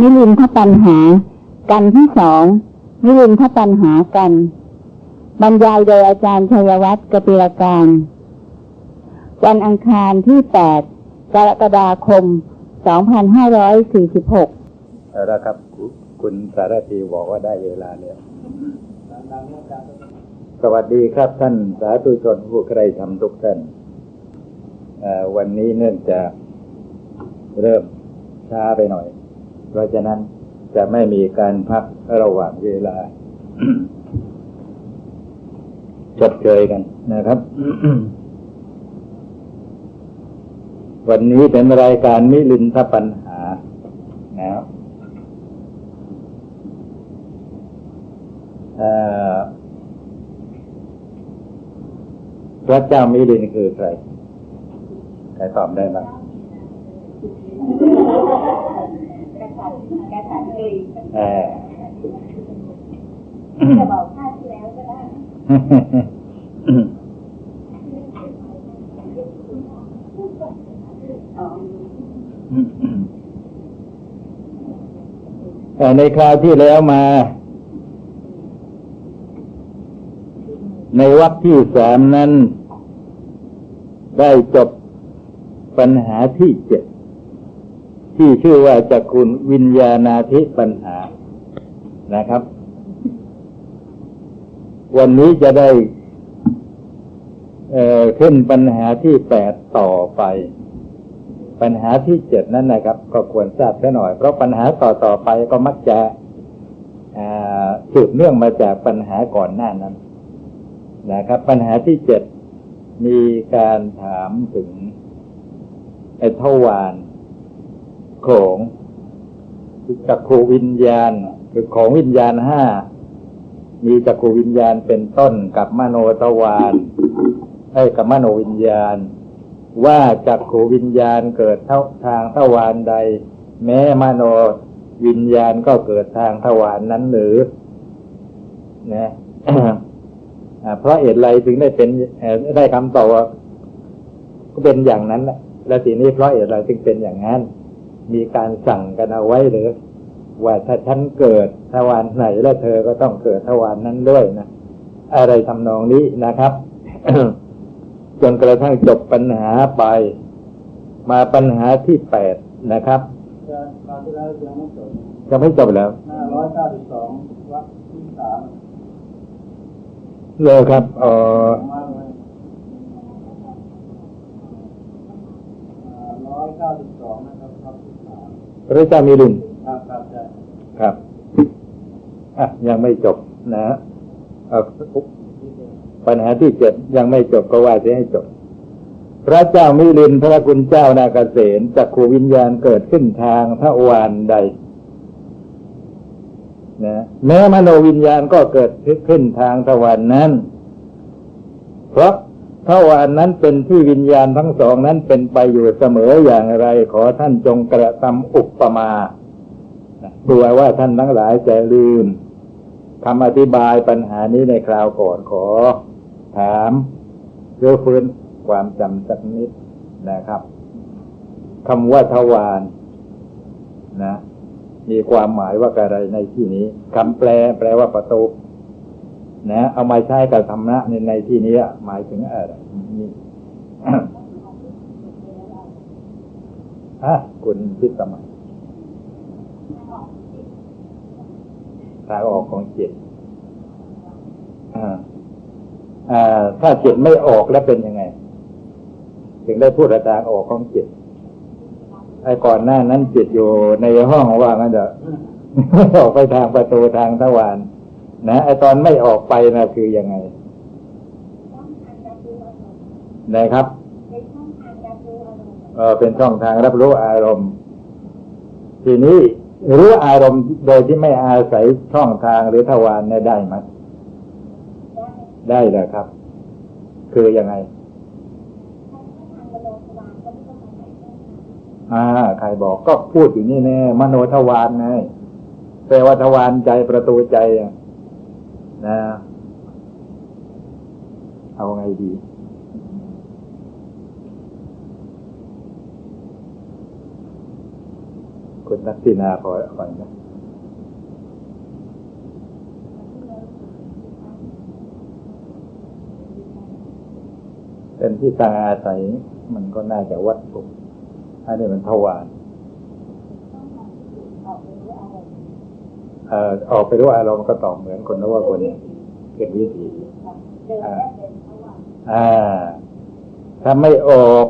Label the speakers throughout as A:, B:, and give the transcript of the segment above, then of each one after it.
A: มิลินทปัญหา กันที่สองมิลินทปัญหากัน บรรยายโดยอาจารย์ชัยวัฒน์กปิรการ วันอังคารที่8กรกฎาคม 2546
B: เอาละครับ คุณสารตีบอกว่าได้เวลาแล้วสวัสดีครับท่านสาธุชนผู้ใครทำทุกท่านวันนี้เนื่องจากเริ่มช้าไปหน่อย เพราะฉะนั้นจะไม่มีการพักระหว่างเวลาชดเชยกันนะครับ วันนี้เป็นรายการมิลินทปัญหานะครับพระเจ้ามิลินคือใคร ใครตอบได้บ้าง เออ
A: จะบอกชาติที่แล้วก็ได้
B: แต่ในคราวที่แล้วมา ในวรรคที่สามนั้น ได้จบปัญหาที่เจ็ด ที่ชื่อว่าจักคุณวิญญาณาธิปัญหานะครับ วันนี้จะได้เอ่อขึ้นปัญหาที่แปดต่อไป ปัญหาที่เจ็ดนั้นนะครับ ก็ควรทราบซะหน่อย เพราะปัญหาต่อต่อไปก็มักจะสืบเนื่องมาจากปัญหาก่อนหน้านั้น นะครับ ปัญหาที่เจ็ดมีการถามถึงไอ้ทวาร ของจักขูวิญญาณ คือของวิญญาณห้ามีจักขูวิญญาณเป็นต้นกับมโนทวารไอ้กับมโนวิญญาณ ว่าจักขูวิญญาณเกิดเท่าทางทวารใด แม้มโนวิญญาณก็เกิดทางทวารนนั้นหรือนะอ่าเพราะเหตุไรถึงได้เป็นได้คำตอบว่าก็เป็นอย่างนั้นแหละแล้วทีนี้เพราะเหตุไรถึงเป็นอย่างนั้น มีการสั่งกันเอาไว้หรือ ว่าถ้าฉันเกิดทวารไหนแล้วเธอก็ต้องเกิดทวารนั้นด้วยนะอะไรทำนองนี้นะครับจนกระทั่งจบปัญหาไป มาปัญหาที่แปดนะครับ
C: คราวที่แล้วยังไม่จบ
B: จะไม่จบแล้ว
C: ห้าร้อยเก้าสิบสองวรรคที่สาม
B: เลยครับเออ
C: มากเลยร้อยเก้าสิบสองนะ
B: พระเจ้ามีลิน
C: ครับครับใช่
B: ครับอะยังไม่จบนะเอ่อปัญหาที่เจ็ดยังไม่จบก็ว่าจะให้จบ พระเจ้ามิลินพระคุณเจ้านาเกษตจักขูวิญญาณเกิดขึ้นทางทวารใดนะแม้มโนวิญญาณก็เกิดขึ้นทางทวารนนั้น เพราะ ทวานนั้นเป็นที่วิญญาณทั้งสองนั้นเป็นไปอยู่เสมออย่างไร ขอท่านจงกระทำอุปมากลัวว่าท่านทั้งหลายจะลืมคำอธิบายปัญหานี้ในคราวก่อนขอ ถามเพื่อฟื้นความจำสักนิดนะครับคำว่าทวารนะ มีความหมายว่าอะไรในที่นี้คำแปล แปลว่าประตู นะเอามาใช้กับธรรมะในในที่นี้หมายถึงอะไรนี่ฮะคุณพิสมัยทางออกของจิตอ่าอ่าถ้าจิตไม่ออกแล้วเป็นยังไง ถึงได้พูดทางออกของจิตไอ้ก่อนหน้านั้นจิตอยู่ในห้องว่างั้นเถอะออกไปทางประตูทางทวาร นะไอ้ตอนไม่ออกไปนะคือยังไงนะครับเออเป็นช่องทางรับรู้อารมณ์ ทีนี้รู้อารมณ์โดยที่ไม่อาศัยช่องทางหรือทวารเนี่ยได้ไหมได้เลยครับ คือยังไงอ่าใครบอกก็พูดอยู่นี่แน่มโนทวารไงแปลว่าทวารใจประตูใจอะ นะเอาไงดี คุณคุณทักษิณาพอฟังนะเป็นที่ตั้งอาศัยมันก็น่าจะวัดถุอันนี้มันทวารเอ่อออกไปรู้อารมณ์ก็ตอบเหมือนคนนึกว่าคนเป็นวิถีอ่าอ่าถ้าไม่ออก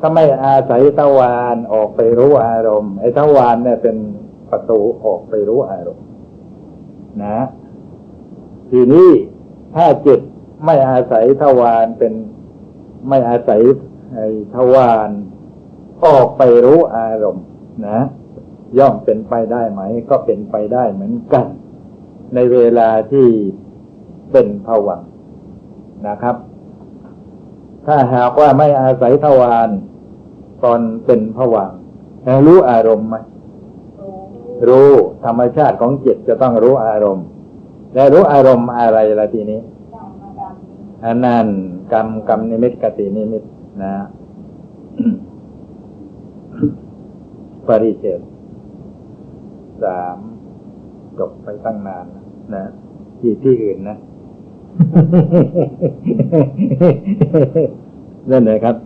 B: ถ้าไม่อาศัยทวารออกไปรู้อารมณ์ ไอ้ทวารเนี่ยเป็นประตูออกไปรู้อารมณ์ นะ ทีนี้ถ้าจิตไม่อาศัยทวารเป็นไม่อาศัยไอ้ทวารออกไปรู้อารมณ์ นะ ย่อมเป็นไปได้ไหม ก็เป็นไปได้เหมือนกัน ในเวลาที่เป็นผวังค์นะครับ ถ้าหากว่าไม่อาศัยทวารตอนเป็นผวังค์แล้วรู้อารมณ์ไหมรู้ธรรมชาติของจิตจะต้องรู้อารมณ์ และรู้อารมณ์อะไรละทีนี้อันนั้นกรรมกรรมนิมิตกตินิมิตนะปริเฉด สามจบไปตั้งนานนะที่ที่อื่นนะนั่นเลยครับ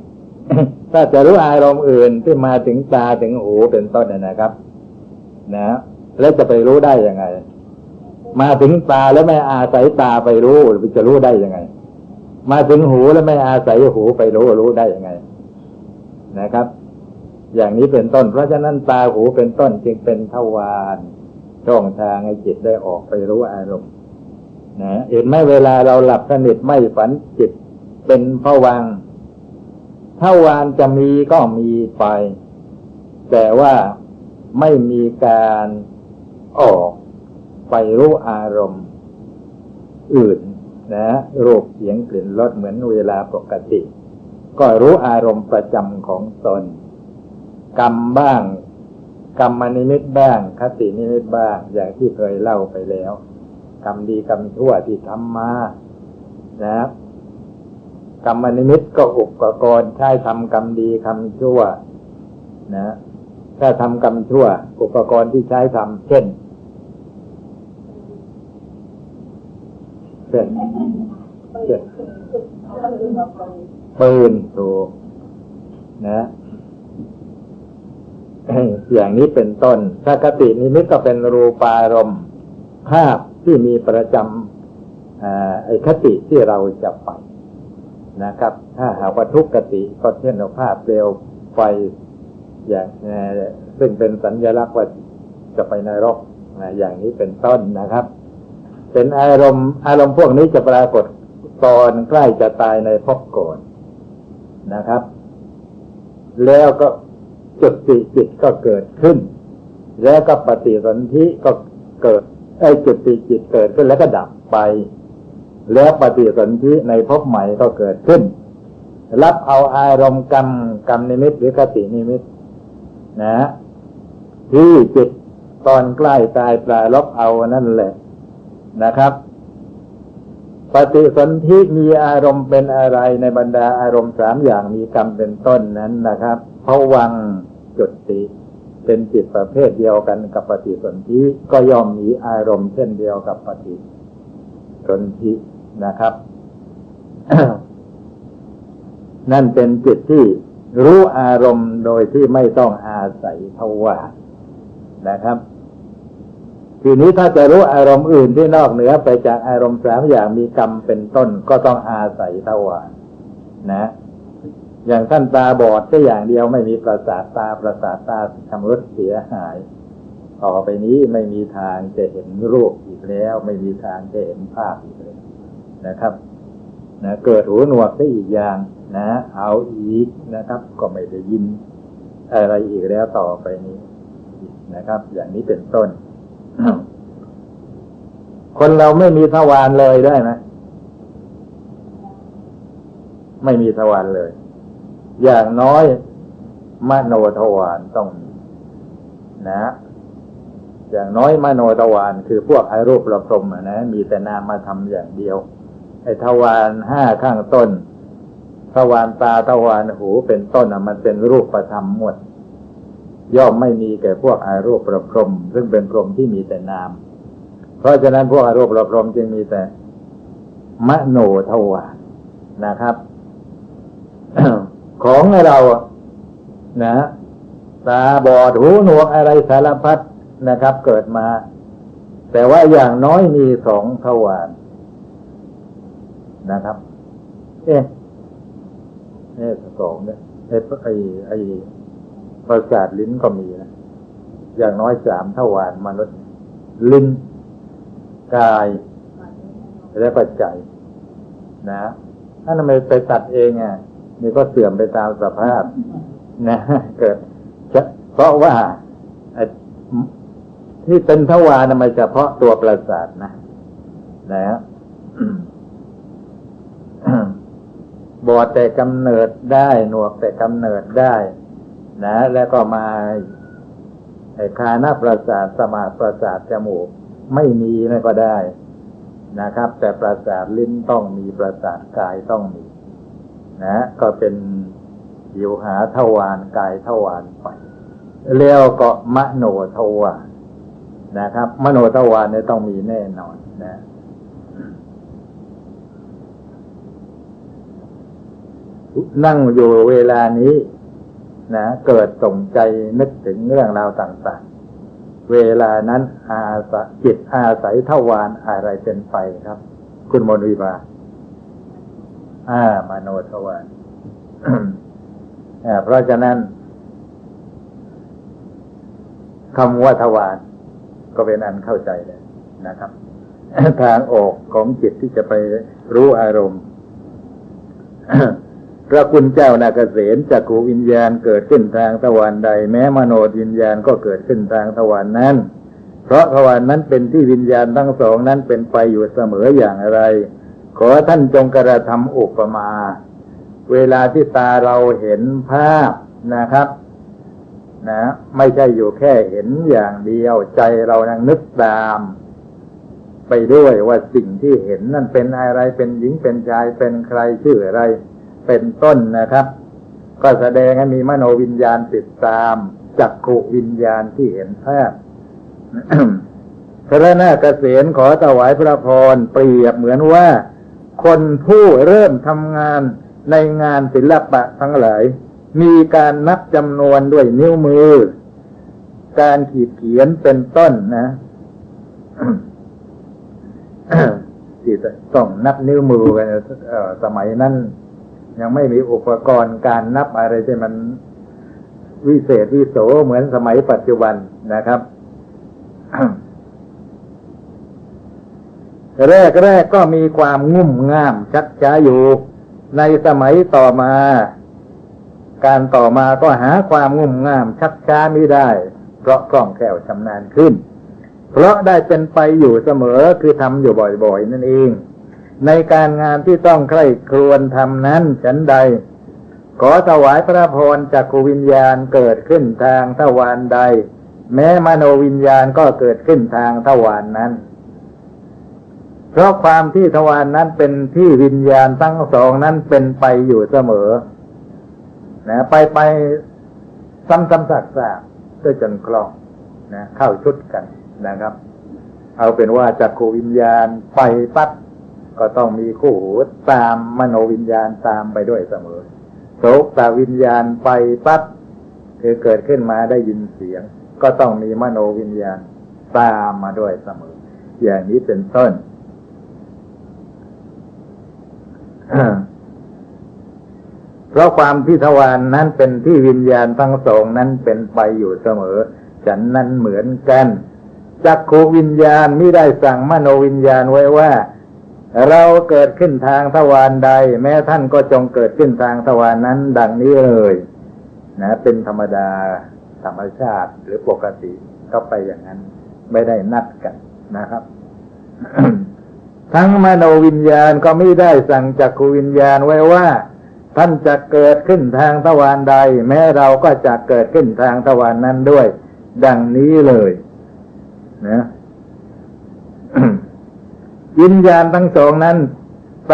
B: ถ้าจะรู้อารมณ์อื่นที่มาถึงตาถึงหูเป็นต้นนนะครับ นะ แล้วจะไปรู้ได้ยังไง มาถึงตาแล้วไม่อาศัยตาไปรู้จะรู้ได้ยังไง มาถึงหูแล้วไม่อาศัยหูไปรู้รู้ได้ยังไง นะครับ อย่างนี้เป็นต้น เพราะฉะนั้นตาหูเป็นต้นจึงเป็นทวารช่องทางให้จิตได้ออกไปรู้อารมณ์นะเห็นไหมเวลาเราหลับสนิทไม่ฝันจิตเป็นผวังทวารจะมีก็มีไป แต่ว่าไม่มีการออกไปรู้อารมณ์ อื่นนะรูปเสียงกลิ่นรสเหมือนเวลาปกติ ก็รู้อารมณ์ประจำของตน กรรมบ้าง กรรมนิมิตบ้าง คตินิมิตบ้าง อย่างที่เคยเล่าไปแล้ว กรรมดีกรรมชั่วที่ทำมานะกรรมนิมิตก็อุปกรณ์ใช้ทำกรรมดีกรรมชั่ว นะถ้าทำกรรมชั่ว อุปกรณ์ที่ใช้ทำเช่นเช่นเช่นปืนถูกนะ อย่างนี้เป็นต้นถ้าคตินิมิตก็เป็นรูปารมณ์ภาพที่มีประจำไอ้คติที่เราจะไปนะครับ ถ้าหากว่าทุกขติก็เช่นภาพเปลวไฟอย่างซึ่งเป็นสัญลักษณ์ว่าจะไปนรกนะอย่างนี้เป็นต้นนะครับ เป็นอารมณ์ อารมณ์พวกนี้จะปรากฏตอนใกล้จะตายในภพก่อนนะครับ แล้วก็ จุติจิตก็เกิดขึ้น แล้วก็ปฏิสนธิก็เกิดไอ้จุติจิตเกิดขึ้นแล้วก็ดับไป แล้วปฏิสนธิในภพใหม่ก็เกิดขึ้น รับเอาอารมณ์กรรมกรรมนิมิตหรือคตินิมิต นะ ที่จิตตอนใกล้ตายปลายลบเอานั่นแหละนะครับ ปฏิสนธิมีอารมณ์เป็นอะไรในบรรดาอารมณ์สามอย่างมีกรรมเป็นต้นนั้นนะครับ เพราะวัง จุติเป็นจิตประเภทเดียวกันกับปฏิสนธิก็ย่อมมีอารมณ์เช่นเดียวกับปฏิสนธินะครับ นั่นเป็นจิตที่รู้อารมณ์โดยที่ไม่ต้องอาศัยทวารนะครับ ทีนี้ถ้าจะรู้อารมณ์อื่นที่นอกเหนือไปจากอารมณ์สามอย่างมีกรรมเป็นต้นก็ต้องอาศัยทวารนะ อย่างท่านตาบอดแค่อย่างเดียวไม่มีประสาทตาประสาทตาชำรุดเสียหายต่อไปนี้ไม่มีทางจะเห็นรูปอีกแล้ว ไม่มีทางจะเห็นภาพอีกแล้วนะครับนะเกิดหูหนวกได้อีกอย่างนะ เอาอีกนะครับ ก็ไม่ได้ยิน อะไรอีกแล้วต่อไปนี้นะครับ อย่างนี้เป็นต้น คนเราไม่มีทวารเลยได้ไหมไม่มีทวารเลย อย่างน้อยมโนทวารต้องมีนะ อย่างน้อยมโนทวารคือพวกไอรูปประพรมนะมีแต่นามมาทำอย่างเดียว ไอทวารห้าข้างต้นทวารตาทวารหูเป็นต้นมันเป็นรูปประธรรมหมด ย่อมไม่มีแก่พวกอารูปประพรม ซึ่งเป็นพรมที่มีแต่นาม เพราะฉะนั้นพวกอารูปประพรมจึงมีแต่มโนทวารนะครับ ของเราอะนะตาบอดหูหนวกอะไรสารพัดนะครับ เกิดมา แต่ว่าอย่างน้อยมีสองทวารนะครับ เอ๊ะเอ๊ะสองเนี่ยไอ้ไอ้ไอ้ประสาทลิ้นก็มีนะอย่างน้อยสามทวารมนุษย์ลิ้นกายและปัจจัย นะถ้าทำไมไปตัดเองอะ นี่ก็เสื่อมไปตามสภาพนะเกิดเพราะว่าที่เป็นทวารนะมันเฉพาะตัวประสาทนะนะบอดแต่กำเนิดได้ หนวกแต่กำเนิดได้ นะ แล้วก็มาไอ้คานาประสาทสมาประสาทจมูก ไม่มีนะก็ได้นะครับ แต่ประสาทลิ้นต้องมีประสาทกายต้องมี นะ ก็เป็นอยู่หาทวารกายทวารไปแล้วก็มโนทวารนะครับ มโนทวารเนี่ยต้องมีแน่นอนนะนั่งอยู่เวลานี้นะ เกิดสงใจนึกถึงเรื่องราวต่างๆ เวลานั้นอาสจิตอาศัยทวารอะไรเป็นไปครับ คุณมนวีบา อ่ามโนทวารอ่าเพราะฉะนั้นคำว่าทวารก็เป็นอันเข้าใจเลยนะครับ ทางออกของจิตที่จะไปรู้อารมณ์พระคุณเจ้านาเกษตจักขูวิญญาณเกิดขึ้นทางทวารใด แม้มโนวิญญาณก็เกิดขึ้นทางทวารนนั้น เพราะทวารนนั้นเป็นที่วิญญาณทั้งสองนั้นเป็นไปอยู่เสมออย่างไร ขอท่านจงกระทำอุปมา เวลาที่ตาเราเห็นภาพนะครับนะไม่ใช่อยู่แค่เห็นอย่างเดียวใจเรานังนึกตาม ไปด้วยว่าสิ่งที่เห็นนั่นเป็นอะไรเป็นหญิงเป็นชายเป็นใครชื่ออะไร เป็นต้นนะครับ ก็แสดงให้มีมโนวิญญาณติดตามจักขุวิญญาณที่เห็นภาพพระนาคเกษณขอถวายพระพรเปรียบเหมือนว่า คนผู้เริ่มทำงานในงานศิลปะทั้งหลาย มีการนับจำนวนด้วยนิ้วมือ การขีดเขียนเป็นต้นนะที่ต้องนับนิ้วมือกันสมัยนั้นยังไม่มีอุปกรณ์การนับอะไรที่มันวิเศษวิโสเหมือนสมัยปัจจุบันนะครับ แรกแรกก็มีความงุ่มง่ามชักช้าอยู่ ในสมัยต่อมา การต่อมาก็หาความงุ่มง่าม ชักช้าไม่ได้ เพราะคล่องแคล่วชำนาญขึ้น เพราะได้เป็นไปอยู่เสมอคือทำอยู่บ่อยๆ นั่นเอง ในการงานที่ต้องใคร่ครวญทำนั้นฉันใด ขอถวายพระพรจากขวิญญาณเกิดขึ้นทางทวารใด แม้มโนวิญญาณก็เกิดขึ้นทางทวารนนั้น เพราะความที่ทวารนนั้นเป็นที่วิญญาณทั้งสองนั้นเป็นไปอยู่เสมอ นะ ไปไปซ้ำๆซักๆด้วยจนคล่องนะเข้าชุดกันนะครับ เอาเป็นว่าจากขวิญญาณไปปั๊บก็ต้องมีคู่หูตามมโนวิญญาณตามไปด้วยเสมอโสตวิญญาณไปปั๊บคือเกิดขึ้นมาได้ยินเสียง ก็ต้องมีมโนวิญญาณตามมาด้วยเสมอ อย่างนี้เป็นต้น เพราะความที่ทวารนนั้นเป็นที่วิญญาณทั้งสองนั้นเป็นไปอยู่เสมอ ฉันนั้นเหมือนกันจักขูวิญญาณไม่ได้สั่งมโนวิญญาณไว้ว่า เราเกิดขึ้นทางทวารใด แม้ท่านก็จงเกิดขึ้นทางทวารนั้น ดังนี้เลยนะเป็นธรรมดาธรรมชาติหรือปกติก็ไปอย่างนั้น ไม่ได้นัดกันนะครับ ทั้งมโนวิญญาณก็ไม่ได้สั่งจักขูวิญญาณไว้ว่า ท่านจะเกิดขึ้นทางทวารใด แม้เราก็จะเกิดขึ้นทางทวารนนั้นด้วย ดังนี้เลยนะวิญญาณทั้งสองนั้น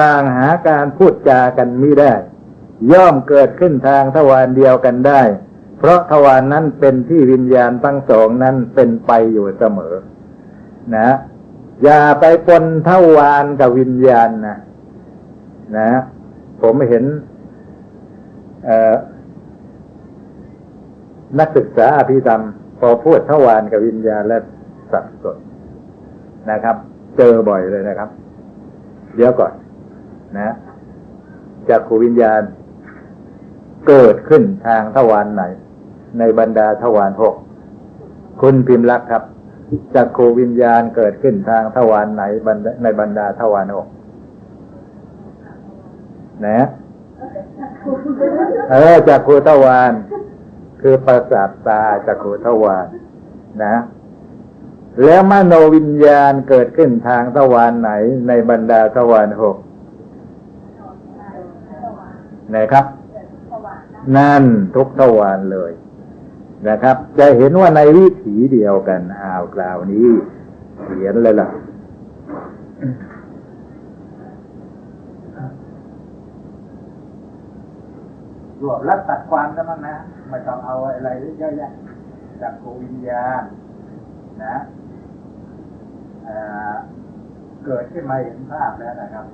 B: ต่างหาการพูดจากันไม่ได้ ย่อมเกิดขึ้นทางทวารเดียวกันได้ เพราะทวารนั้นเป็นที่วิญญาณทั้งสองนั้นเป็นไปอยู่เสมอ นะ อย่าไปปนเทวารกับวิญญาณนะนะ ผมเห็นนักศึกษาอภิธรรม พอพูดเทวารกับวิญญาณแล้วสับสนนะครับ เจอบ่อยเลยนะครับ เดี๋ยวก่อน นะจากขูวิญญาณ เกิดขึ้นทางทวารไหน ในบรรดาทวารหกคุณพิมพ์ลักษ์ครับ จากขูวิญญาณเกิดขึ้นทางทวารไหนบรรดาในบรรดาทวารหกนะเออจากขูทวารคือประสาทตาจากขูทวารนะ แล้วมโนวิญญาณเกิดขึ้นทางทวารไหน ในบรรดาทวารหกไหนครับ นั่นทุกทวารเลย นะครับ จะเห็นว่าในวิถีเดียวกันอ้าวกล่าวนี้เขียนเลยล่ะรวบรัดตัดความกันมั้งนะไม่ต้องเอาอะไรเยอะแยะจากโควิญญาณนะเเกิดขึ้นมาเห็นภาพแล้วนะครับ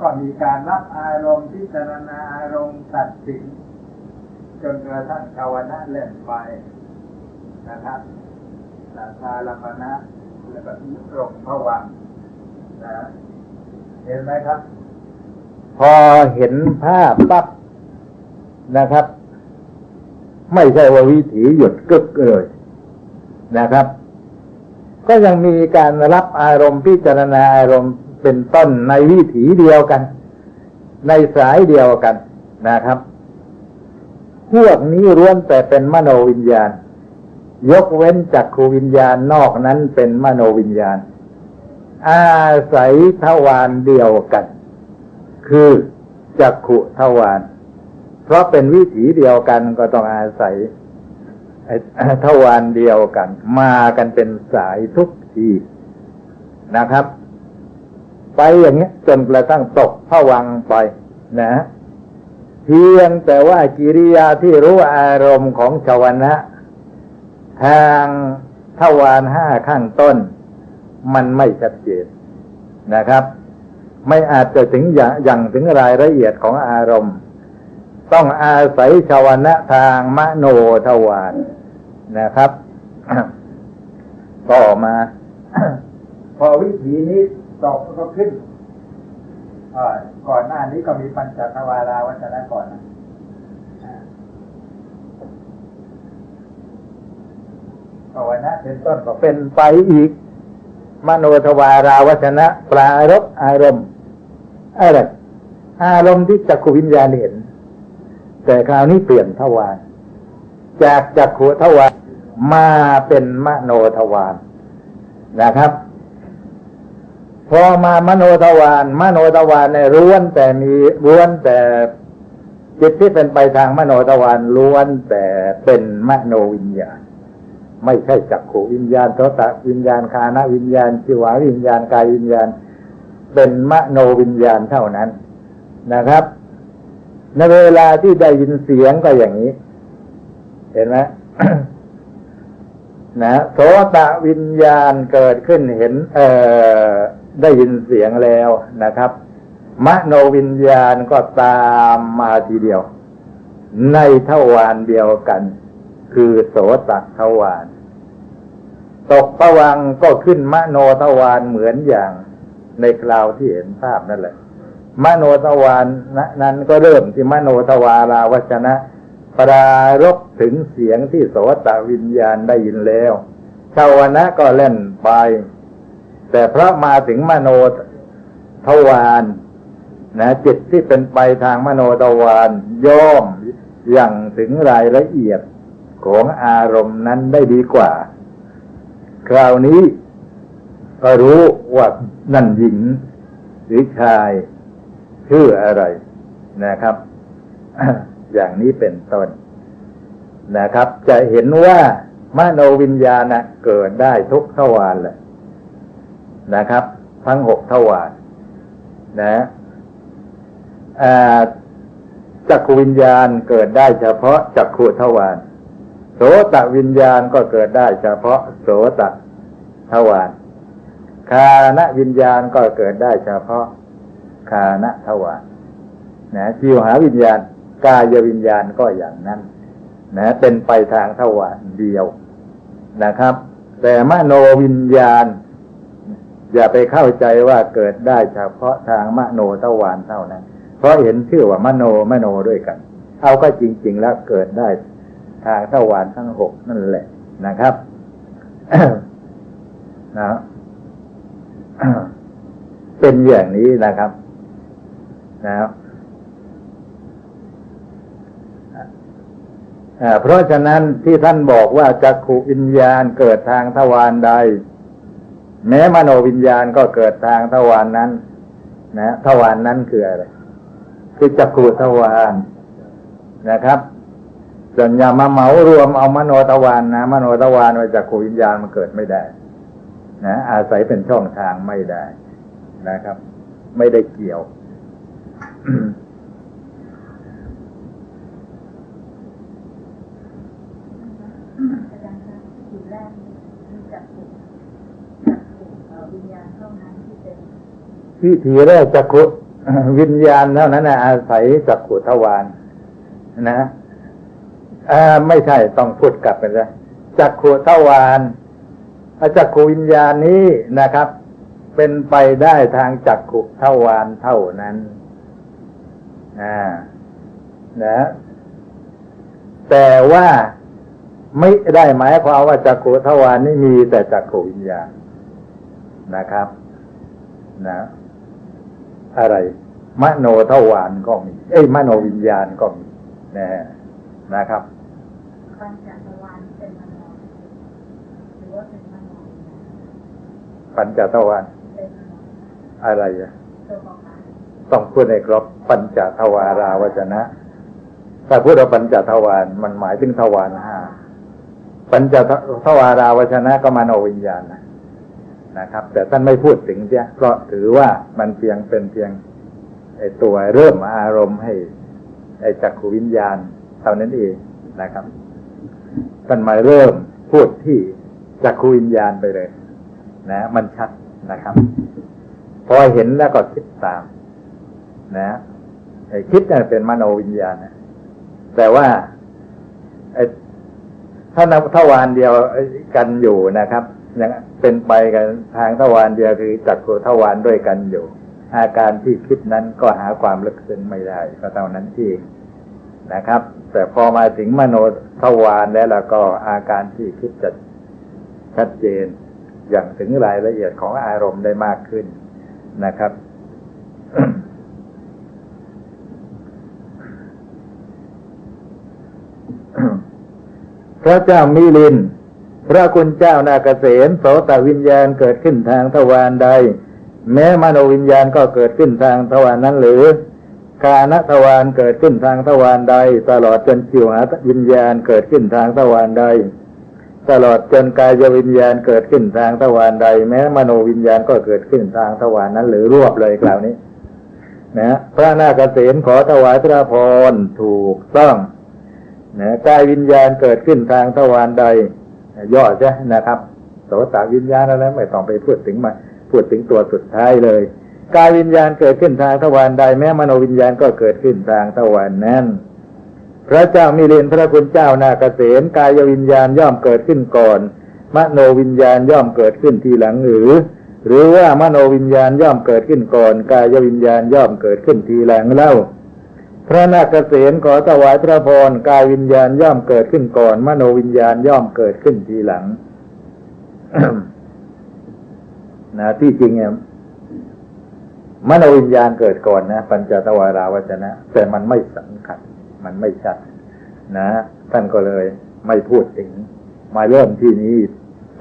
B: ก็มีการรับอารมณ์พิจารณาอารมณ์ตัดสินจนกระทั่งภาวนาเล่นไปนะครับสัทธาลปนะแล้วก็ลงพวังนะเห็นไหมครับ พอเห็นภาพปั๊บนะครับ ไม่ใช่ว่าวิถีหยุดกึกเลยนะครับ ก็ยังมีการรับอารมณ์พิจารณาอารมณ์ เป็นต้นในวิถีเดียวกัน ในสายเดียวกันนะครับ พวกนี้ล้วนแต่เป็นมโนวิญญาณ ยกเว้นจากขูวิญญาณนอกนั้นเป็นมโนวิญญาณ อาศัยทวารเดียวกัน คือจักขุทวารเพราะเป็นวิถีเดียวกันก็ต้องอาศัยทวารเดียวกัน มากันเป็นสายทุกทีนะครับ ไปอย่างเงี้จนกระทั่งตกผวังไปนะเพียงแต่ว่ากิริยาที่รู้อารมณ์ของชาวนะ ทางทวารห้าข้างต้น มันไม่ชัดเจนนะครับ ไม่อาจจะถึงอย่างางถึงรายละเอียดของอารมณ์ ต้องอาศัยชาวนะทางมโนทวารนะครับ ต่อมา พอวิธีนี้ ตกก็ขึ้นก่อนหน้านี้ก็มีปัญจทวาราวัชนะก่อนนะอ่าภาวนะเป็นต้นก็เป็นไปอีก มโนทวาราวัชนะปรารบอารมณ์อะไรอารมณ์ที่จักขวิญญาณเห็น แต่คราวนี้เปลี่ยนทวารจากจักขุทวารมาเป็นมโนทวารนะครับ พอมามโนทวารมโนทวารในยล้วนแต่มีล้วนแต่จิตที่เป็นไปทางมโนทวารล้วนแต่เป็นมโนวิญญาณ ไม่ใช่จักขูวิญญาณโสตวิญญาณคานะวิญญาณจิวาวิญญาณกายวิญญาณ เป็นมโนวิญญาณเท่านั้นนะครับในเวลาที่ได้ยินเสียงก็อย่างนี้ เห็นไหมนะโสตวิญญาณเกิดขึ้นเห็น เอ่อ ได้ยินเสียงแล้วนะครับ มโนวิญญาณก็ตามมาทีเดียว ในเทวารเดียวกัน คือโสตทวารตกประวังก็ขึ้นมโนทวารเหมือนอย่างในคราวที่เห็นภาพนั่นแหละ มโนทวานนั้นก็เริ่มที่มโนทวาราวชนะ ปรารบถึงเสียงที่โสตวิญญาณได้ยินแล้วชาวนะก็เล่นไป แต่พระมาถึงมโนทวารนะจิตที่เป็นไปทางมโนทวารย่อมอย่างถึงรายละเอียดของอารมณ์นั้นได้ดีกว่า คราวนี้ก็รู้ว่านั่นหญิงหรือชายชื่ออะไรนะครับ อย่างนี้เป็นต้นนะครับ จะเห็นว่ามโนวิญญาณนะเกิดได้ทุกทวารเลย นะครับ ทั้งหกทวารนะจักขวิญญาณเกิดได้เฉพาะจักขุทวารโสตวิญญาณก็เกิดได้เฉพาะโสตทวารคานวิญญาณก็เกิดได้เฉพาะคานทวารนะจิวหาวิญญาณ กายวิญญาณก็อย่างนั้นนะเป็นไปทางทวารเดียวนะครับ แต่มโนวิญญาณ อย่าไปเข้าใจว่าเกิดได้เฉพาะทางมโนทวารเท่านั้น เพราะเห็นชื่อว่ามโนมโนด้วยกัน เอาก็จริง ๆ แล้วเกิดได้ทางทวารทั้งหกนั่นแหละนะครับนะเป็นอย่างนี้นะครับนะครับเพราะฉะนั้นที่ท่านบอกว่าจักขุวิญญาณเกิดทางทวารใด แม้มโนวิญญาณก็เกิดทางทวารนนั้น นะทวารนนั้นคืออะไรคือจักขุทวารนะครับส่วนอย่ามาเหมารวมเอามโนทวารนะมโนทวารว่าจักขุวิญญาณมันเกิดไม่ได้ นะ อาศัยเป็นช่องทางไม่ได้นะครับ ไม่ได้เกี่ยว
D: อาจารย์คะจุดแรกมีจักขุจักขุเอ่อวิญญาณเท่านั้นที่เป็น
B: ที่ทีแรกจักขุวิญญาณเท่านั้นนะอาศัยจักขุทวารนะอ่าไม่ใช่ต้องพูดกลับไปเลยจักขุทวารอะจักขุวิญญาณนี้นะครับ เป็นไปได้ทางจักขุทวารเท่านั้นอ่านะแต่ว่าไม่ได้หมายความว่าจักขุทวารนี่มีแต่จักขุวิญญาณ นะครับนะอะไร มโนทวารก็มี เอ้ยมโนวิญญาณก็มีนะฮะนะครับ
D: ปัญจทวารเป็นมโนหรือว่าเป็นมโนวิญญาณ
B: ปัญจทวาร
D: เป็นมโน
B: อะไรอะ
D: ตัวบอกมา
B: ต้องพูดในครบปัญจทวาราวจนะถ้าพูดว่าปัญจทวารมันหมายถึงทวารห้าปัญจทวาราวจนะก็มโนวิญญาณนะ นะครับ แต่ท่านไม่พูดถึงเสียเพราะถือว่ามันเพียงเป็นเพียงไอตัวเริ่มอารมณ์ให้ไอจักขวิญญาณเท่านั้นเองนะครับท่านมาเริ่มพูดที่จักขวิญญาณไปเลย นะ มันชัดนะครับพอเห็นแล้วก็คิดตาม นะไอ้คิดเนี่ยเป็นมโนวิญญาณนะแต่ว่าไอ้ถ้านทวารเดียวกันอยู่นะครับ ยังเป็นไปกันทางทวารเดียวคือจักรทวารด้วยกันอยู่ อาการที่คิดนั้นก็หาความลึกซึ้งไม่ได้ก็เท่านั้นเองนะครับ แต่พอมาถึงมโนทวารแล้วแล้วก็อาการที่คิดจะชัดเจน อย่างถึงรายละเอียดของอารมณ์ได้มากขึ้นนะครับพระเจ้ามิลิน พระคุณเจ้านาเกษมโสตวิญญาณเกิดขึ้นทางทวารใด แม้มโนวิญญาณก็เกิดขึ้นทางทวารนั้นหรือกานทวารเกิดขึ้นทางทวารใด ตลอดจนจิวหาวิญญาณเกิดขึ้นทางทวารใด ตลอดจนกายวิญญาณเกิดขึ้นทางทวารใด แม้มโนวิญญาณก็เกิดขึ้นทางทวารนั้น หรือรวบเลยกล่าวนี้นะพระนาคเษนขอถวายพระพรถูกต้องนะกายวิญญาณเกิดขึ้นทางทวารใด ย่อใช่นะครับโสตวิญญาณอะไรไม่ต้องไปพูดถึงมาพูดถึงตัวสุดท้ายเลยกายวิญญาณเกิดขึ้นทางทวารใดแม้มโนวิญญาณก็เกิดขึ้นทางทวารนั้นพระเจ้ามิเลนพระคุณเจ้านาเกษมกายวิญญาณย่อมเกิดขึ้นก่อน มโนวิญญาณย่อมเกิดขึ้นทีหลังหรือ หรือว่ามโนวิญญาณย่อมเกิดขึ้นก่อน กายวิญญาณย่อมเกิดขึ้นทีหลังเล่า พระนาคเษนขอถวายพระพรกายวิญญาณย่อมเกิดขึ้นก่อน มโนวิญญาณย่อมเกิดขึ้นทีหลังนะที่จริงเนี่ยมโนวิญญาณเกิดก่อนนะ ปัญจทวาราวจนะ แต่มันไม่สำคัญ มันไม่ชัด นะท่านก็เลยไม่พูดถึง มาเริ่มที่นี้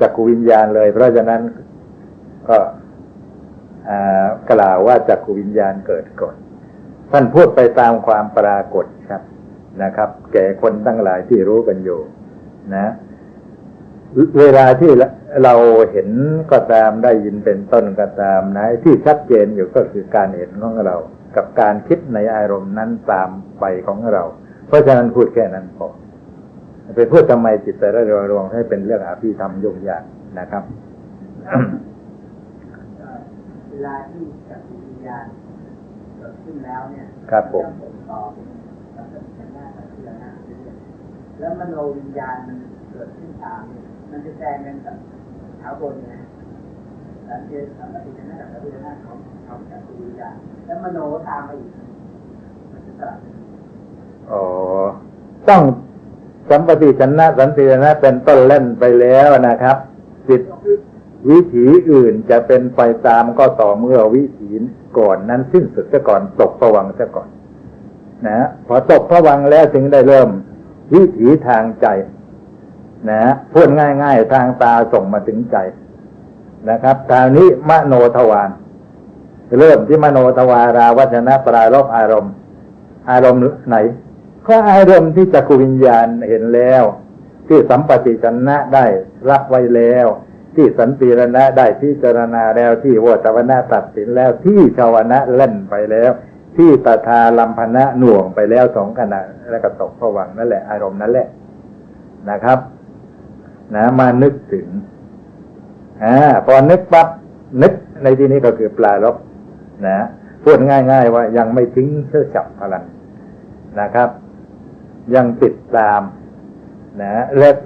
B: จักรวิญญาณเลย เพราะฉะนั้นก็กล่าวว่าจักรวิญญาณเกิดก่อน ท่านพูดไปตามความปรากฏครับนะครับ แก่คนทั้งหลายที่รู้กันอยู่นะ เวลาที่เราเห็นก็ตามได้ยินเป็นต้นก็ตามนะ ที่ชัดเจนอยู่ก็คือการเห็นของเรา กับการคิดในอารมณ์นั้นตามไปของเรา เพราะฉะนั้นพูดแค่นั้นพอไปพูดทำไมจิตแต่ละดวงรวมให้เป็นเรื่องอาภิธรรมยุ่งยากนะครับ
C: เวลาที่จักรวิญญาณ กิดขึ้นแล้วเนี่ย
B: ครับผม
C: นจะต่อเป็นลักษณะเป็นหน้าตัดเสื้อหน้าเรื่อยๆแล้วมโนวิญญาณมันเกิดขึ้นตามเนี่ยมันจะแทนกันกับเท้าบนนะสันเจตสัมปติชนะกับสัมปติชนะของของจักรวิญญาณแล้วมโนตามไปอีกมันจะสลับกัน
B: อ๋อต้องสัมปติชนะสันติชนะเป็นต้นเล่นไปแล้วนะครับจิต วิถีอื่นจะเป็นไปตามก็ต่อเมื่อวิถีก่อนนั้นสิ้นสุดซะก่อนตกประวังซะก่อน นะพอตกผวังแล้วถึงได้เริ่ม วิถีทางใจ นะพูดง่าย ๆ ทางตาส่งมาถึงใจนะครับคราวนี้มโนทวารเริ่มที่มโนทวาราวัชนะปรารบอารมณ์ อารมณ์ไหน ก็อารมณ์ที่จักรวิญญาณเห็นแล้ว ที่สัมปติชนะได้รับไว้แล้ว ที่สันติรณะได้พิจารณาแล้วที่โวตวนาตัดสินแล้วที่ชาวนะเล่นไปแล้ว ที่ตถาลัมพนะหน่วงไปแล้วสองขณะแล้วก็ตกผวังนั่นแหละ อารมณ์นั่นแหละนะครับ นะมานึกถึงอ่าพอนึกปั๊บนึกในที่นี้ก็คือปลารบนะพูดง่ายๆว่ายังไม่ทิ้งเชื่อฉับพลันนะครับ ยังติดตามนะเล่น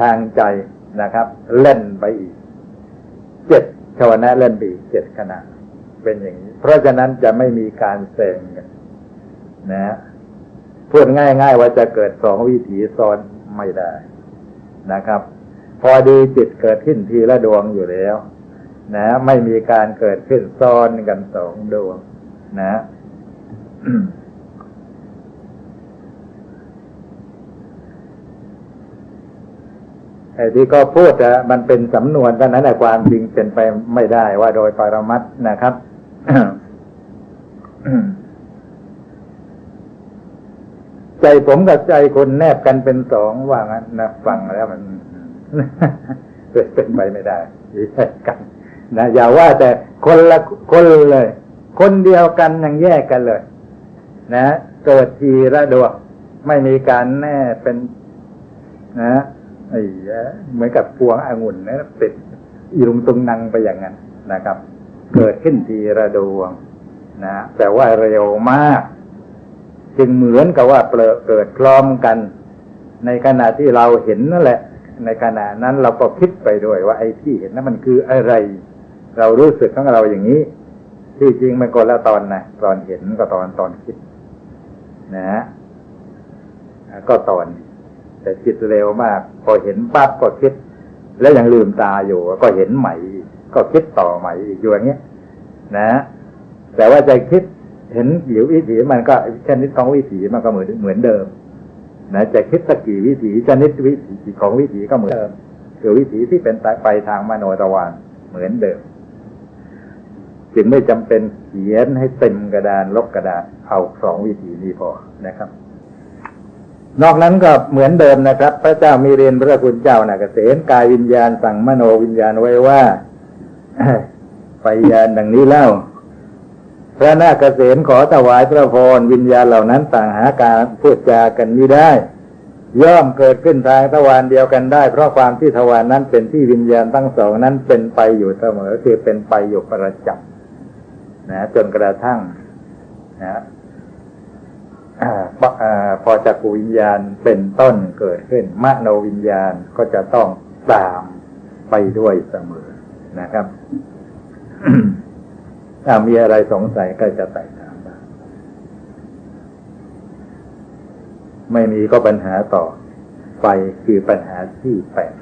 B: ทางใจ นะครับ เล่นไปอีกเจ็ดชวนะเล่นไปอีกเจ็ดขณะ เป็นอย่างนี้ เพราะฉะนั้นจะไม่มีการแซงกันนะพูดง่าย ๆ ว่าจะเกิดสองวิถีซ้อนไม่ได้นะครับ พอดีจิตเกิดขึ้นทีละดวงอยู่แล้ว นะ ไม่มีการเกิดขึ้นซ้อนกันสองดวง นะ ไอ้ที่ก็พูดอะมันเป็นสำนวนเท่านั้นแหละความจริงเป็นไปไม่ได้ว่าโดยปรมัตนะครับใจผมกับใจคนแนบกันเป็นสองว่างั้นนะฟังแล้วมันเป็นเป็นไปไม่ได้แยกกันนะอย่าว่าแต่คนละคนเลย คนเดียวกันยังแยกกันเลย นะเกิดทีละดวงไม่มีการแน่เป็น นะ ไอ้เหมือนกับพวงองุ่นนะติดอีลุงตุงนังไปอย่างนั้นนะครับ เกิดขึ้นทีระดวงนะแต่ว่าเร็วมาก จึงเหมือนกับว่าเปลอเกิดพร้อมกัน ในขณะที่เราเห็นนั่นแหละ ในขณะนั้นเราก็คิดไปด้วยว่าไอ้ที่เห็นนั้นมันคืออะไร เรารู้สึกของเราอย่างนี้ ที่จริงมันคนละตอนนะตอนเห็นก็ตอนตอนคิด นะฮะก็ตอน แต่คิดเร็วมาก พอเห็นปั๊บก็คิด แล้วยังลืมตาอยู่ ก็เห็นใหม่ ก็คิดต่อใหม่อีกอยู่อย่างเงี้ยนะ แต่ว่าใจคิดเห็นกี่วิถีมันก็ชนิดของวิถีมันก็เหมือนเหมือนเดิม นะจะคิดสักกี่วิถีชนิดวิถีของวิถีก็เหมือนเดิมคือวิถีที่เป็นไปทางมโนตวานเหมือนเดิมจึงไม่จำเป็นเขียนให้เต็มกระดานลบกระดาษเอาสองวิถีนี้พอนะครับ นอกนั้นก็เหมือนเดิมนะครับ พระเจ้ามีเรียนพระคุณเจ้านะเกษมกายวิญญาณสั่งมโนวิญญาณไว้ว่าไปยานดังนี้เล่า พระนาคเกษมขอถวายพระพรวิญญาณเหล่านั้นต่างหาการพูดจากันไม่ได้ ย่อมเกิดขึ้นทางทวารเดียวกันได้ เพราะความที่ทวารนั้นเป็นที่วิญญาณทั้งสองนั้นเป็นไปอยู่เสมอคือเป็นไปอยู่ประจำนะจนกระทั่งนะ พออ่าพอจักรวิญญาณเป็นต้นเกิดขึ้นมโนวิญญาณก็จะต้องตามไปด้วยเสมอนะครับถ้ามีอะไรสงสัยก็จะไต่ถามได้ไม่มีก็ปัญหาต่อไปคือปัญหาที่แปด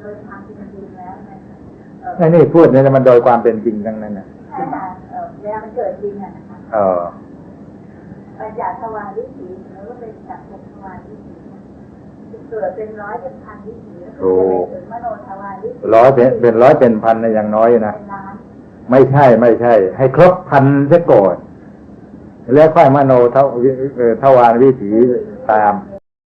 D: โดยความเป็นจริงแล้วนะคะเอ่อ
B: ไอ้นี่พูดเนี่ยมันโดยความเป็นจริงทั้งนั้นนะ
D: ใช่ค่ะเอ่อเวลามันเกิดจริงอะนะคะ
B: เออ
D: ไปจากทวารวิถีแล้วก็เป็นจากภพทวารวิถีจะเกิดเป็นร้อยเป็นพันวิถีแล้วก็จะไปถึงมโนทวารวิถี
B: ร้อยเป็นเป็นร้อยเป็นพันนะอย่างน้อยนะ
D: เป็นล้าน
B: ไม่ใช่ไม่ใช่ ให้ครบพันเสียก่อนแล้วค่อยมโนเทวเอ่อทวารวิถีตาม